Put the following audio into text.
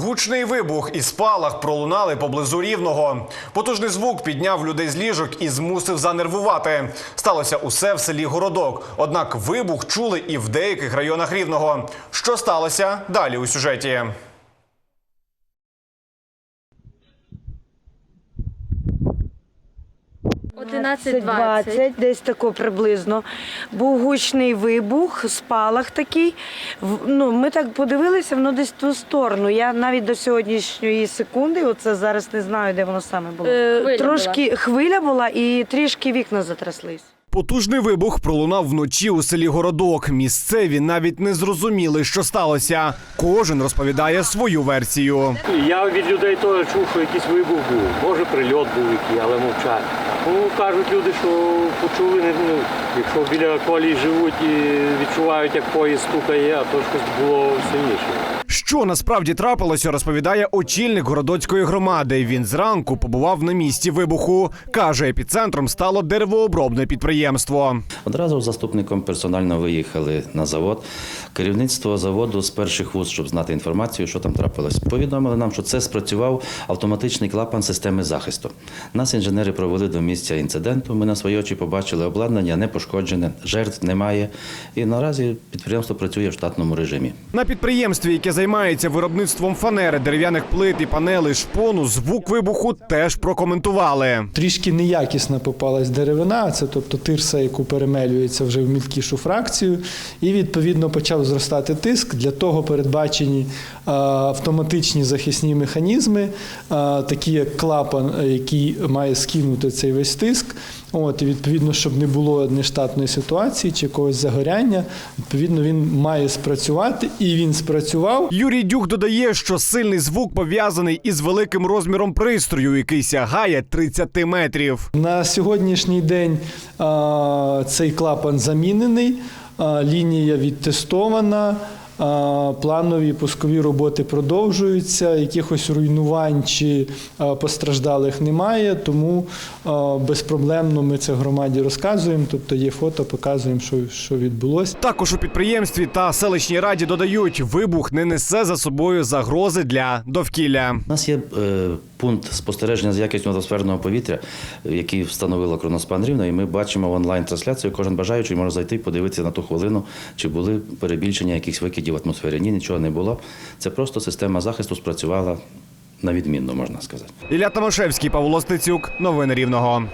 Гучний вибух і спалах пролунали поблизу рівного. Потужний звук підняв людей з ліжок і змусив занервувати. Сталося усе в селі Городок. Однак вибух чули і в деяких районах рівного. Що сталося далі у сюжеті? Одинадцять 20, десь тако приблизно. Був гучний вибух, спалах такий. В- Ну, ми так подивилися, воно десь в ту сторону. Я навіть до сьогоднішньої секунди, оце зараз не знаю, де воно саме було. Е, хвиля Трошки хвиля була і трішки вікна затряслись. Потужний вибух пролунав вночі у селі Городок. Місцеві навіть не зрозуміли, що сталося. Кожен розповідає свою версію. Я від людей теж чув, що якийсь вибух був. Може прильот був який, але мовчать. Ну, кажуть люди, що почули, ну, якщо біля колії живуть і відчувають, як поїзд стукає, а то щось було сильніше. Що насправді трапилося, розповідає очільник городоцької громади. Він зранку побував на місці вибуху. каже, епіцентром стало деревообробне підприємство. Одразу з заступником персонально виїхали на завод. Керівництво заводу з перших вуз, щоб знати інформацію, що там трапилось, повідомили нам, що це спрацював автоматичний клапан системи захисту. Нас інженери провели до місця інциденту. Ми на свої очі побачили обладнання не пошкоджене, жертв немає. І наразі підприємство працює в штатному режимі. На підприємстві, яке займається виробництвом фанери, дерев'яних плит і панелей шпону, звук вибуху теж прокоментували. Трішки неякісна попалась деревина, це тобто тирса, яку перемелюється вже в мілкішу фракцію, і відповідно почав зростати тиск. Для того передбачені автоматичні захисні механізми, такі як клапан, який має скинути цей весь тиск. От, і відповідно, щоб не було нештатної ситуації чи якогось загоряння, відповідно, він має спрацювати, і він спрацював. Юрій Дюк додає, що сильний звук пов'язаний із великим розміром пристрою, який сягає 30 метрів. На сьогоднішній день а, цей клапан замінений, а, лінія відтестована. Планові пускові роботи продовжуються, якихось руйнувань чи постраждалих немає, тому безпроблемно ми це громаді розказуємо. Тобто є фото, показуємо, що, що відбулося. Також у підприємстві та селищній раді додають, вибух не несе за собою загрози для довкілля. У нас є е, пункт спостереження з якістю атмосферного повітря, е, який встановила Кроноспан Рівно, і ми бачимо в онлайн-трансляцію. Кожен бажаючий може зайти і подивитися на ту хвилину, чи були перебільшення якихось викидів в атмосфері. Ні, нічого не було. Це просто система захисту спрацювала на відмінно, можна сказати. Ілля Томашевський, Павло Стецюк. Новини Рівного.